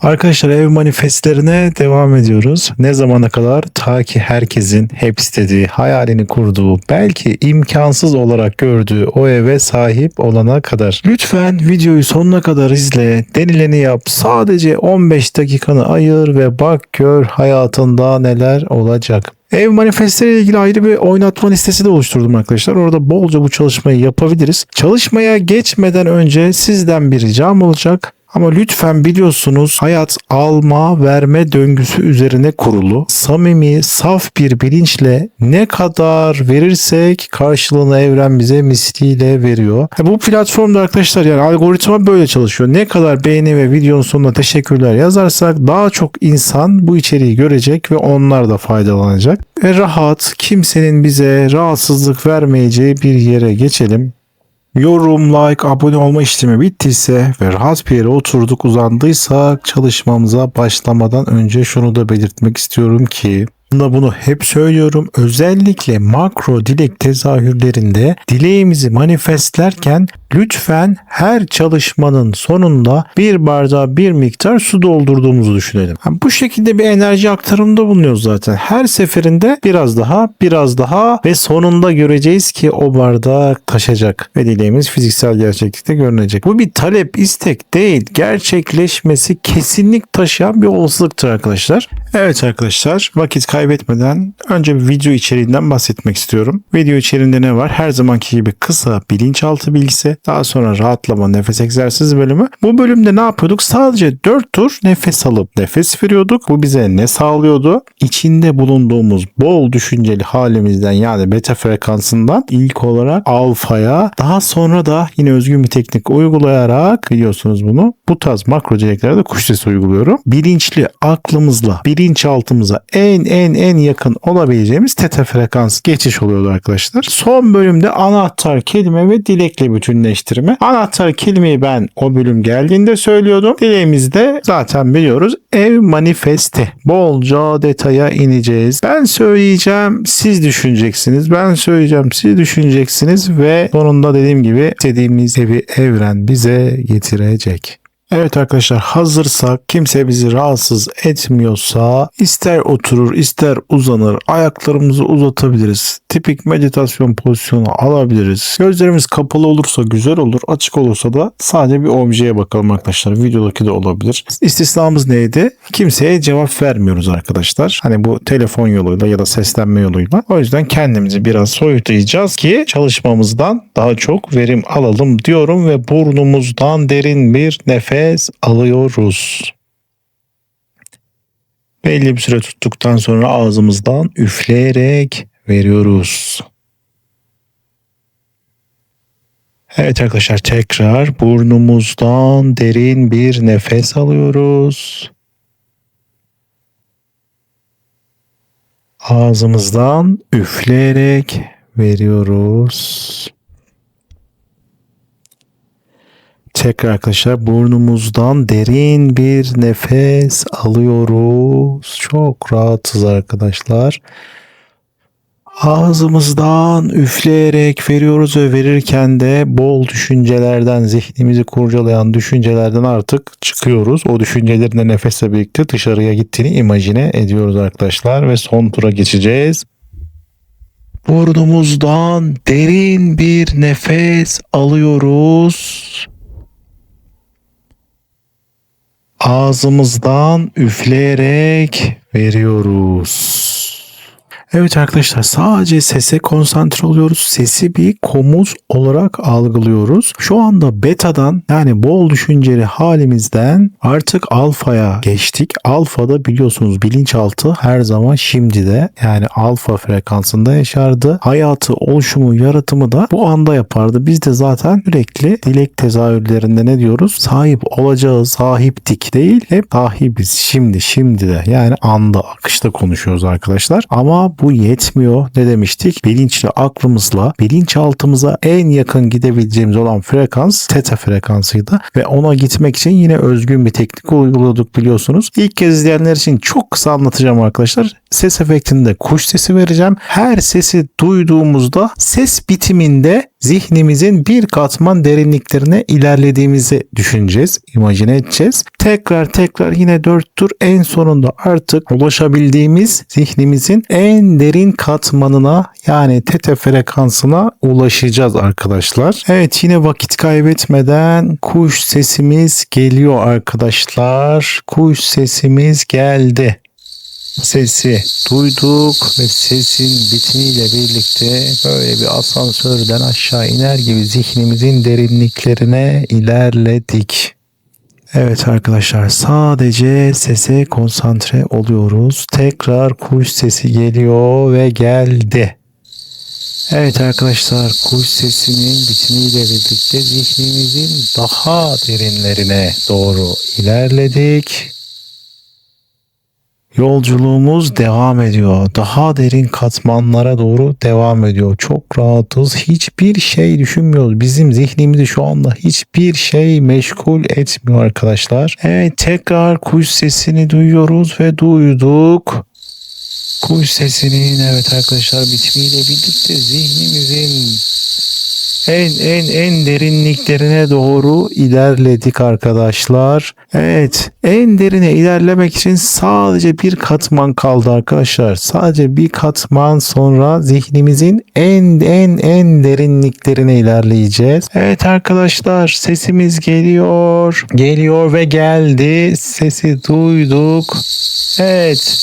Arkadaşlar ev manifestlerine devam ediyoruz. Ne zamana kadar? Ta ki herkesin hep istediği, hayalini kurduğu, belki imkansız olarak gördüğü o eve sahip olana kadar. Lütfen videoyu sonuna kadar izle, denileni yap. Sadece 15 dakikanı ayır ve bak gör hayatında neler olacak. Ev manifestleri ilgili ayrı bir oynatma listesi de oluşturdum arkadaşlar. Orada bolca bu çalışmayı yapabiliriz. Çalışmaya geçmeden önce sizden bir ricam olacak. Ama lütfen biliyorsunuz hayat alma verme döngüsü üzerine kurulu. Samimi, saf bir bilinçle ne kadar verirsek karşılığını evren bize misliyle veriyor. E bu platformda arkadaşlar yani algoritma böyle çalışıyor. Ne kadar beğeni ve videonun sonuna teşekkürler yazarsak daha çok insan bu içeriği görecek ve onlar da faydalanacak. Ve rahat, kimsenin bize rahatsızlık vermeyeceği bir yere geçelim. Yorum, like, abone olma işlemi bittiyse ve rahat bir yere oturduk uzandıysak çalışmamıza başlamadan önce şunu da belirtmek istiyorum ki da bunu hep söylüyorum. Özellikle makro dilek tezahürlerinde dileğimizi manifestlerken lütfen her çalışmanın sonunda bir bardağa bir miktar su doldurduğumuzu düşünelim. Yani bu şekilde bir enerji aktarımında bulunuyoruz zaten. Her seferinde biraz daha, biraz daha ve sonunda göreceğiz ki o bardak taşacak ve dileğimiz fiziksel gerçeklikte görünecek. Bu bir talep, istek değil. Gerçekleşmesi kesinlik taşıyan bir olasılıktır arkadaşlar. Evet arkadaşlar vakit kaybetmeden önce video içeriğinden bahsetmek istiyorum. Video içeriğinde ne var? Her zamanki gibi kısa bilinçaltı bilgisi, daha sonra rahatlama nefes egzersizi bölümü. Bu bölümde ne yapıyorduk? Sadece 4 tur nefes alıp nefes veriyorduk. Bu bize ne sağlıyordu? İçinde bulunduğumuz bol düşünceli halimizden yani beta frekansından ilk olarak alfaya daha sonra da yine özgün bir teknik uygulayarak biliyorsunuz bunu. Bu tarz makro dileklerde kuş sesi uyguluyorum. Bilinçli aklımızla bilinçaltımıza en en en yakın olabileceğimiz teta frekans geçiş oluyordu arkadaşlar. Son bölümde anahtar kelime ve dilekle bütünleştirme. Anahtar kelimeyi ben o bölüm geldiğinde söylüyordum. Dileğimizde zaten biliyoruz ev manifesti. Bolca detaya ineceğiz. Ben söyleyeceğim siz düşüneceksiniz. Ben söyleyeceğim siz düşüneceksiniz ve sonunda dediğim gibi istediğimiz evi evren bize getirecek. Evet arkadaşlar hazırsak kimse bizi rahatsız etmiyorsa ister oturur ister uzanır ayaklarımızı uzatabiliriz. Tipik meditasyon pozisyonu alabiliriz. Gözlerimiz kapalı olursa güzel olur açık olursa da sadece bir objeye bakalım arkadaşlar. Videodaki de olabilir. İstisnamız neydi? Kimseye cevap vermiyoruz arkadaşlar. Hani bu telefon yoluyla ya da seslenme yoluyla. O yüzden kendimizi biraz soyutlayacağız ki çalışmamızdan daha çok verim alalım diyorum ve burnumuzdan derin bir nefes nefes alıyoruz. Belli bir süre tuttuktan sonra ağzımızdan üfleyerek veriyoruz. Evet arkadaşlar tekrar burnumuzdan derin bir nefes alıyoruz. Ağzımızdan üfleyerek veriyoruz. Tekrar arkadaşlar burnumuzdan derin bir nefes alıyoruz. Çok rahatız arkadaşlar. Ağzımızdan üfleyerek veriyoruz ve verirken de bol düşüncelerden, zihnimizi kurcalayan düşüncelerden artık çıkıyoruz. O düşüncelerin de nefesle birlikte dışarıya gittiğini imajine ediyoruz arkadaşlar ve son tura geçeceğiz. Burnumuzdan derin bir nefes alıyoruz. Ağzımızdan üfleyerek veriyoruz. Evet arkadaşlar sadece sese konsantre oluyoruz. Sesi bir komut olarak algılıyoruz. Şu anda betadan yani bol düşünceli halimizden artık alfaya geçtik. Alfada biliyorsunuz bilinçaltı her zaman şimdi de yani alfa frekansında yaşardı. Hayatı, oluşumu, yaratımı da bu anda yapardı. Biz de zaten sürekli dilek tezahürlerinde ne diyoruz? Sahip olacağız, sahiptik değil. Hep sahibiz. Şimdi, şimdi de yani anda, akışta konuşuyoruz arkadaşlar. Ama bu yetmiyor. Ne demiştik? Bilinçli aklımızla bilinçaltımıza en yakın gidebileceğimiz olan frekans teta frekansıydı ve ona gitmek için yine özgün bir teknik uyguladık biliyorsunuz. İlk kez izleyenler için çok kısa anlatacağım arkadaşlar. Ses efektinde kuş sesi vereceğim. Her sesi duyduğumuzda ses bitiminde zihnimizin bir katman derinliklerine ilerlediğimizi düşüneceğiz, imajine edeceğiz. Tekrar tekrar yine dört tur en sonunda artık ulaşabildiğimiz zihnimizin en derin katmanına yani teta frekansına ulaşacağız arkadaşlar. Evet yine vakit kaybetmeden kuş sesimiz geliyor arkadaşlar. Kuş sesimiz geldi sesi duyduk ve sesin bitimiyle birlikte böyle bir asansörden aşağı iner gibi zihnimizin derinliklerine ilerledik. Evet arkadaşlar sadece sese konsantre oluyoruz. Tekrar kuş sesi geliyor ve geldi. Evet arkadaşlar kuş sesinin bitimiyle birlikte zihnimizin daha derinlerine doğru ilerledik. Yolculuğumuz devam ediyor. Daha derin katmanlara doğru devam ediyor. Çok rahatız. Hiçbir şey düşünmüyoruz. Bizim zihnimizi şu anda hiçbir şey meşgul etmiyor arkadaşlar. Evet tekrar kuş sesini duyuyoruz ve duyduk. Kuş sesinin evet arkadaşlar bitimiyle birlikte zihnimizin en en en derinliklerine doğru ilerledik arkadaşlar. Evet en derine ilerlemek için sadece bir katman kaldı arkadaşlar. Sadece bir katman sonra zihnimizin en en en derinliklerine ilerleyeceğiz. Evet arkadaşlar sesimiz geliyor. Geliyor ve geldi. Sesi duyduk. Evet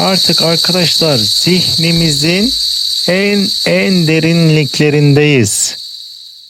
artık arkadaşlar zihnimizin en en derinliklerindeyiz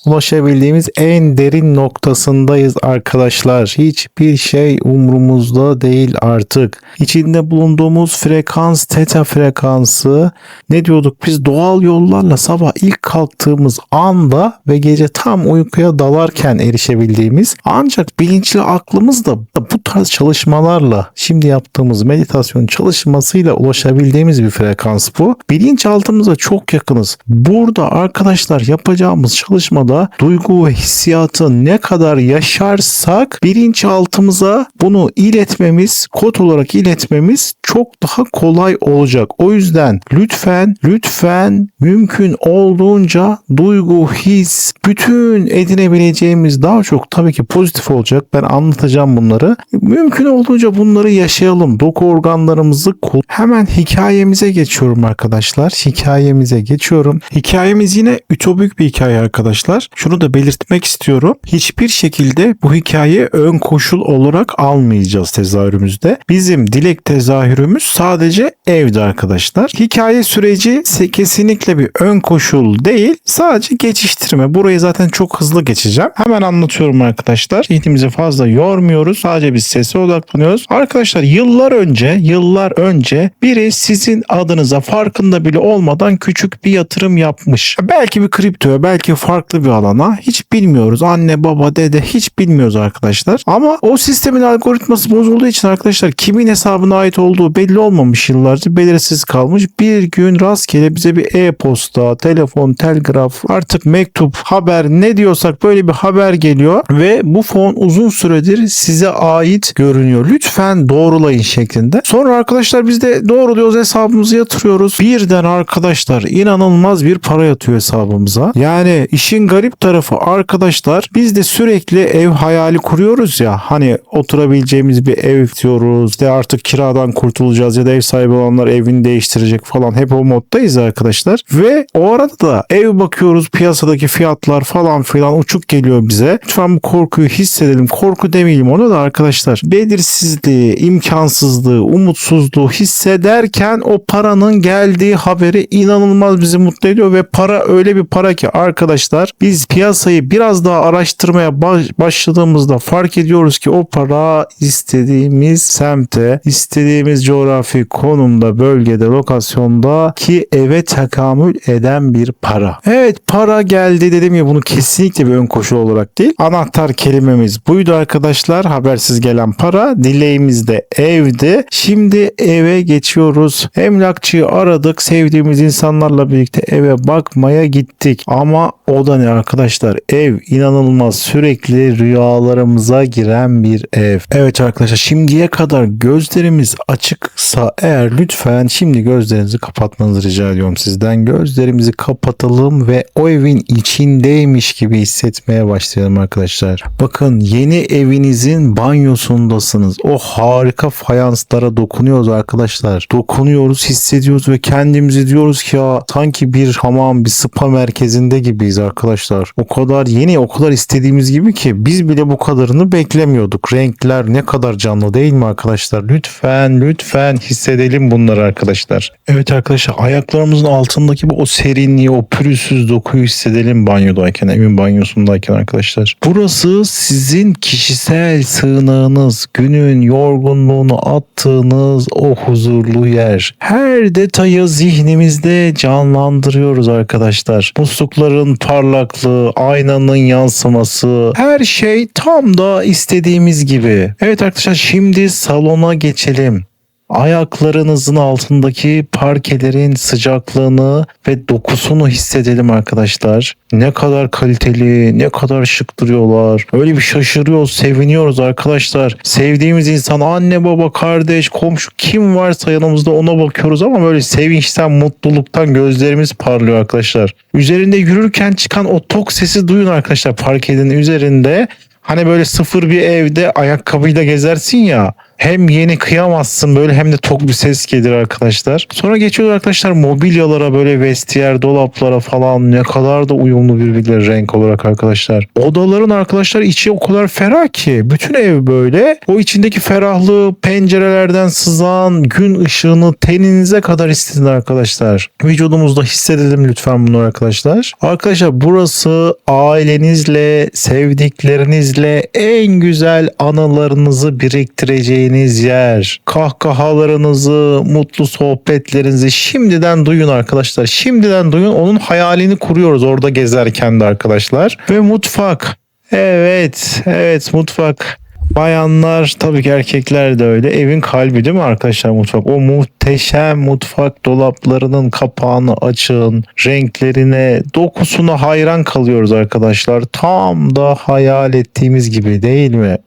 ulaşabildiğimiz en derin noktasındayız arkadaşlar. Hiçbir şey umrumuzda değil artık. İçinde bulunduğumuz frekans teta frekansı ne diyorduk biz doğal yollarla sabah ilk kalktığımız anda ve gece tam uykuya dalarken erişebildiğimiz ancak bilinçli aklımız da bu tarz çalışmalarla şimdi yaptığımız meditasyon çalışmasıyla ulaşabildiğimiz bir frekans bu. Bilinçaltımıza çok yakınız. Burada arkadaşlar yapacağımız çalışmada duygu ve hissiyatı ne kadar yaşarsak bilinçaltımıza bunu iletmemiz, kod olarak iletmemiz çok daha kolay olacak. O yüzden lütfen lütfen mümkün olduğunca duygu, his, bütün edinebileceğimiz daha çok tabii ki pozitif olacak. Ben anlatacağım bunları. Mümkün olduğunca bunları yaşayalım. Doku organlarımızı hemen hikayemize geçiyorum arkadaşlar. Hikayemize geçiyorum. Hikayemiz yine ütopik bir hikaye arkadaşlar. Şunu da belirtmek istiyorum. Hiçbir şekilde bu hikaye ön koşul olarak almayacağız tezahürümüzde. Bizim dilek tezahürümüz sadece evde arkadaşlar. Hikaye süreci kesinlikle bir ön koşul değil. Sadece geçiştirme. Burayı zaten çok hızlı geçeceğim. Hemen anlatıyorum arkadaşlar. Zihnimizi fazla yormuyoruz. Sadece biz sese odaklanıyoruz. Arkadaşlar yıllar önce, yıllar önce biri sizin adınıza farkında bile olmadan küçük bir yatırım yapmış. Belki bir kripto, belki farklı bir alana hiç bilmiyoruz. Anne, baba, dede hiç bilmiyoruz arkadaşlar. Ama o sistemin algoritması bozulduğu için arkadaşlar kimin hesabına ait olduğu belli olmamış yıllarca belirsiz kalmış. Bir gün rastgele bize bir e-posta, telefon, telgraf, artık mektup, haber ne diyorsak böyle bir haber geliyor ve bu fon uzun süredir size ait görünüyor. Lütfen doğrulayın şeklinde. Sonra arkadaşlar biz de doğruluyoruz hesabımızı yatırıyoruz. Birden arkadaşlar inanılmaz bir para yatıyor hesabımıza. Yani işin garip tarafı arkadaşlar biz de sürekli ev hayali kuruyoruz ya hani oturabileceğimiz bir ev diyoruz işte artık kiradan kurtulacağız ya da ev sahibi olanlar evini değiştirecek falan hep o moddayız arkadaşlar. Ve o arada da ev bakıyoruz piyasadaki fiyatlar falan filan uçuk geliyor bize. Lütfen bu korkuyu hissedelim. Korku demeyelim ona da arkadaşlar belirsizliği imkansızlığı umutsuzluğu hissederken o paranın geldiği haberi inanılmaz bizi mutlu ediyor ve para öyle bir para ki arkadaşlar biz biz piyasayı biraz daha araştırmaya başladığımızda fark ediyoruz ki o para istediğimiz semte, istediğimiz coğrafi konumda, bölgede, lokasyonda ki eve takamül eden bir para. Evet para geldi dedim ya bunu kesinlikle bir ön koşul olarak değil. Anahtar kelimemiz buydu arkadaşlar. Habersiz gelen para. Dileğimiz de evde. Şimdi eve geçiyoruz. Emlakçıyı aradık. Sevdiğimiz insanlarla birlikte eve bakmaya gittik. Ama o da ne arkadaşlar ev inanılmaz sürekli rüyalarımıza giren bir ev. Evet arkadaşlar şimdiye kadar gözlerimiz açık açıksa eğer lütfen şimdi gözlerinizi kapatmanızı rica ediyorum sizden. Gözlerimizi kapatalım ve o evin içindeymiş gibi hissetmeye başlayalım arkadaşlar. Bakın yeni evinizin banyosundasınız. O harika fayanslara dokunuyoruz arkadaşlar. Dokunuyoruz, hissediyoruz ve kendimizi diyoruz ki ya sanki bir hamam, bir spa merkezinde gibiyiz arkadaşlar. O kadar yeni, o kadar istediğimiz gibi ki biz bile bu kadarını beklemiyorduk. Renkler ne kadar canlı değil mi arkadaşlar? Lütfen, lütfen hissedelim bunları arkadaşlar. Evet arkadaşlar ayaklarımızın altındaki bu o serinliği, o pürüzsüz dokuyu hissedelim banyodayken, evin banyosundayken arkadaşlar. Burası sizin kişisel sığınağınız, günün yorgunluğunu attığınız o huzurlu yer. Her detayı zihnimizde canlandırıyoruz arkadaşlar. Muslukların parlaklığı, aynanın yansıması, her şey tam da istediğimiz gibi. Evet arkadaşlar şimdi salona geçelim. Ayaklarınızın altındaki parkelerin sıcaklığını ve dokusunu hissedelim arkadaşlar. Ne kadar kaliteli, ne kadar şık duruyorlar. Öyle bir şaşırıyoruz, seviniyoruz arkadaşlar. Sevdiğimiz insan, anne, baba, kardeş, komşu kim varsa yanımızda ona bakıyoruz ama böyle sevinçten, mutluluktan gözlerimiz parlıyor arkadaşlar. Üzerinde yürürken çıkan o tok sesi duyun arkadaşlar parkenin üzerinde. Hani böyle sıfır bir evde ayakkabıyla gezersin ya. Hem yeni kıyamazsın böyle hem de tok bir ses gelir arkadaşlar. Sonra geçiyoruz arkadaşlar mobilyalara böyle vestiyer dolaplara falan ne kadar da uyumlu birbirleri renk olarak arkadaşlar. Odaların arkadaşlar içi o kadar ferah ki bütün ev böyle. O içindeki ferahlığı pencerelerden sızan gün ışığını teninize kadar hissedin arkadaşlar. Vücudumuzda hissedelim lütfen bunu arkadaşlar. Arkadaşlar burası ailenizle, sevdiklerinizle en güzel anılarınızı biriktireceğiniz yer. Kahkahalarınızı, mutlu sohbetlerinizi şimdiden duyun arkadaşlar. Şimdiden duyun. Onun hayalini kuruyoruz orada gezerken de arkadaşlar. Ve mutfak. Evet, evet mutfak. Bayanlar tabii ki erkekler de öyle. Evin kalbi değil mi arkadaşlar mutfak? O muhteşem mutfak dolaplarının kapağını açın. Renklerine, dokusuna hayran kalıyoruz arkadaşlar. Tam da hayal ettiğimiz gibi değil mi?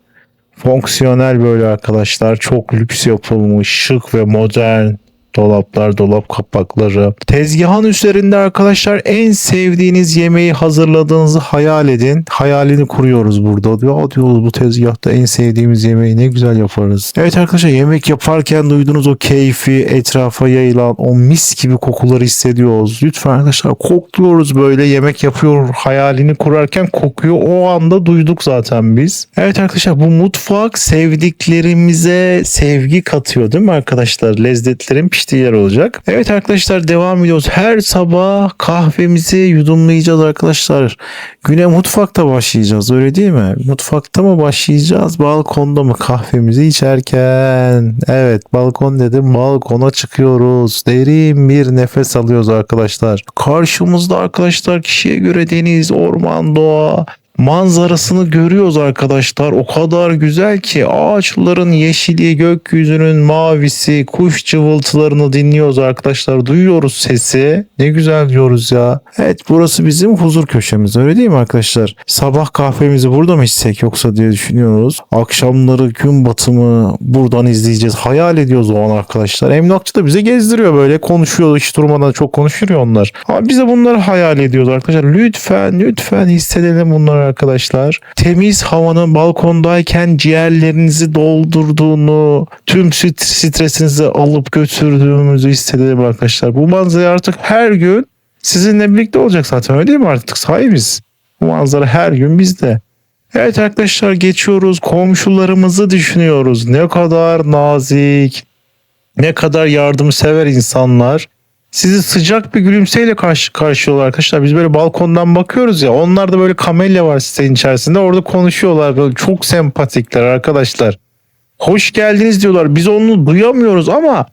Fonksiyonel böyle arkadaşlar. Çok lüks yapılmış, şık ve modern dolaplar, dolap kapakları. Tezgahın üzerinde arkadaşlar en sevdiğiniz yemeği hazırladığınızı hayal edin. Hayalini kuruyoruz burada. Ya diyoruz bu tezgahta en sevdiğimiz yemeği ne güzel yaparız. Evet arkadaşlar yemek yaparken duyduğunuz o keyfi etrafa yayılan o mis gibi kokuları hissediyoruz. Lütfen arkadaşlar kokluyoruz böyle yemek yapıyor hayalini kurarken kokuyor. O anda duyduk zaten biz. Evet arkadaşlar bu mutfak sevdiklerimize sevgi katıyor değil mi arkadaşlar? Lezzetlerin piştiği yer olacak. Evet arkadaşlar devam ediyoruz. Her sabah kahvemizi yudumlayacağız arkadaşlar. Güne mutfakta başlayacağız öyle değil mi? Mutfakta mı başlayacağız balkonda mı kahvemizi içerken? Evet balkon dedim balkona çıkıyoruz. Derin bir nefes alıyoruz arkadaşlar. Karşımızda arkadaşlar kişiye göre deniz, orman, doğa manzarasını görüyoruz arkadaşlar. O kadar güzel ki ağaçların yeşili, gökyüzünün mavisi, kuş cıvıltılarını dinliyoruz arkadaşlar. Duyuyoruz sesi. Ne güzel diyoruz ya. Evet burası bizim huzur köşemiz öyle değil mi arkadaşlar? Sabah kahvemizi burada mı içsek yoksa diye düşünüyoruz. Akşamları gün batımı buradan izleyeceğiz. Hayal ediyoruz o an arkadaşlar. Emlakçı da bize gezdiriyor böyle konuşuyor hiç durmadan çok konuşuyor onlar. Ama bize bunları hayal ediyoruz arkadaşlar. Lütfen lütfen hissedelim bunları arkadaşlar. Temiz havanın balkondayken ciğerlerinizi doldurduğunu, tüm st- stresinizi alıp götürdüğümüzü hissedelim arkadaşlar. Bu manzara artık her gün sizinle birlikte olacak zaten öyle değil mi artık sahibiz. Bu manzara her gün bizde. Evet arkadaşlar geçiyoruz komşularımızı düşünüyoruz. Ne kadar nazik, ne kadar yardımsever insanlar. Sizi sıcak bir gülümseyle karşı karşılıyorlar arkadaşlar. Biz böyle balkondan bakıyoruz ya. Onlar da böyle kamelya var sitenin içerisinde. Orada konuşuyorlar. Böyle çok sempatikler arkadaşlar. Hoş geldiniz diyorlar. Biz onu duyamıyoruz ama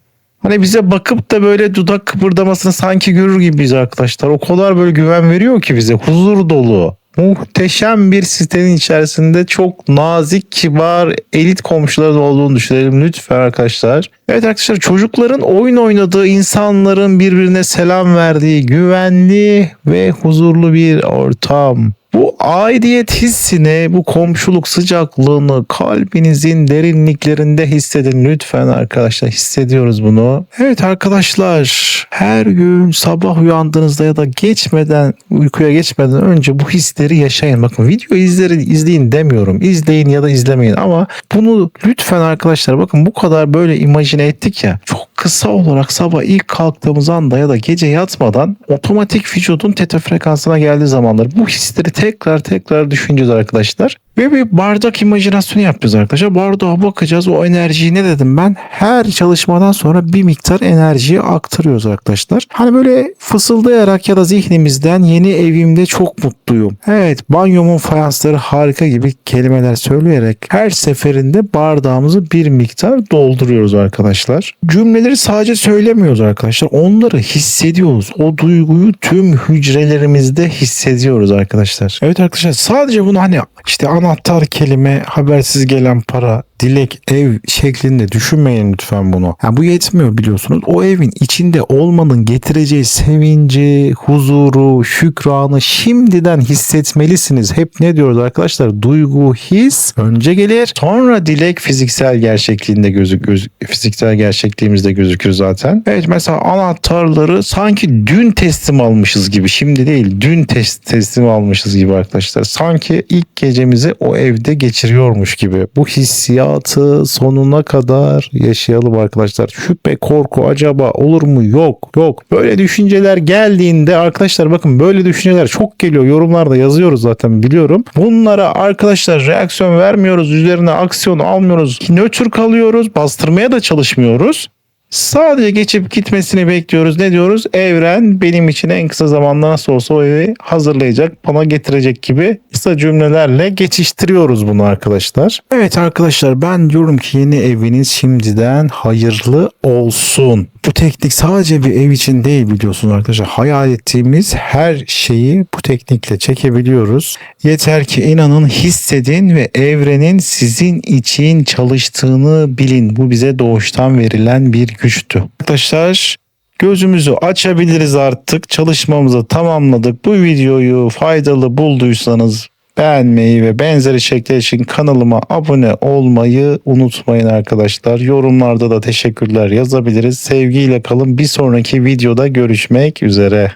hani bize bakıp da böyle dudak kıpırdamasını sanki görür gibiyiz arkadaşlar. O kadar böyle güven veriyor ki bize. Huzur dolu. Muhteşem bir sitenin içerisinde çok nazik, kibar, elit komşuların olduğunu düşünelim lütfen arkadaşlar. Evet arkadaşlar çocukların oyun oynadığı, insanların birbirine selam verdiği güvenli ve huzurlu bir ortam. Bu aidiyet hissini, bu komşuluk sıcaklığını kalbinizin derinliklerinde hissedin lütfen arkadaşlar. Hissediyoruz bunu. Evet arkadaşlar her gün sabah uyandığınızda ya da geçmeden uykuya geçmeden önce bu hisleri yaşayın. Bakın video izleri izleyin demiyorum. İzleyin ya da izlemeyin ama bunu lütfen arkadaşlar bakın bu kadar böyle imajine ettik ya. Çok kısa olarak sabah ilk kalktığımız anda ya da gece yatmadan otomatik vücudun teta frekansına geldiği zamanlar bu hisleri tekrar tekrar düşüneceğiz arkadaşlar. Ve bir bardak imajinasyonu yapacağız arkadaşlar. Bardağa bakacağız o enerjiyi ne dedim ben? Her çalışmadan sonra bir miktar enerjiyi aktarıyoruz arkadaşlar. Hani böyle fısıldayarak ya da zihnimizden yeni evimde çok mutluyum. Evet banyomun fayansları harika gibi kelimeler söyleyerek her seferinde bardağımızı bir miktar dolduruyoruz arkadaşlar. Cümleleri sadece söylemiyoruz arkadaşlar. Onları hissediyoruz. O duyguyu tüm hücrelerimizde hissediyoruz arkadaşlar. Evet arkadaşlar sadece bunu hani işte anahtar kelime, habersiz gelen para, dilek, ev şeklinde düşünmeyin lütfen bunu. Yani bu yetmiyor biliyorsunuz. O evin içinde olmanın getireceği sevinci, huzuru, şükranı şimdiden hissetmelisiniz. Hep ne diyoruz arkadaşlar? Duygu, his önce gelir. Sonra dilek fiziksel gerçekliğinde gözük, göz, fiziksel gerçekliğimizde gözükür zaten. Evet mesela anahtarları sanki dün teslim almışız gibi. Şimdi değil dün test, teslim almışız gibi arkadaşlar. Sanki ilk gecemizi o evde geçiriyormuş gibi. Bu hissiyat hayatı sonuna kadar yaşayalım arkadaşlar. Şüphe, korku acaba olur mu? Yok. Yok. Böyle düşünceler geldiğinde arkadaşlar bakın böyle düşünceler çok geliyor. Yorumlarda yazıyoruz zaten biliyorum. Bunlara arkadaşlar reaksiyon vermiyoruz. Üzerine aksiyon almıyoruz. Nötr kalıyoruz. Bastırmaya da çalışmıyoruz. Sadece geçip gitmesini bekliyoruz. Ne diyoruz? Evren benim için en kısa zamanda nasıl olsa o evi hazırlayacak, bana getirecek gibi kısa cümlelerle geçiştiriyoruz bunu arkadaşlar. Evet arkadaşlar ben diyorum ki yeni eviniz şimdiden hayırlı olsun. Bu teknik sadece bir ev için değil biliyorsunuz arkadaşlar. Hayal ettiğimiz her şeyi bu teknikle çekebiliyoruz. Yeter ki inanın, hissedin ve evrenin sizin için çalıştığını bilin. Bu bize doğuştan verilen bir güçtü. Arkadaşlar gözümüzü açabiliriz artık. Çalışmamızı tamamladık. Bu videoyu faydalı bulduysanız beğenmeyi ve benzeri içerikler için kanalıma abone olmayı unutmayın arkadaşlar. Yorumlarda da teşekkürler yazabiliriz. Sevgiyle kalın. Bir sonraki videoda görüşmek üzere.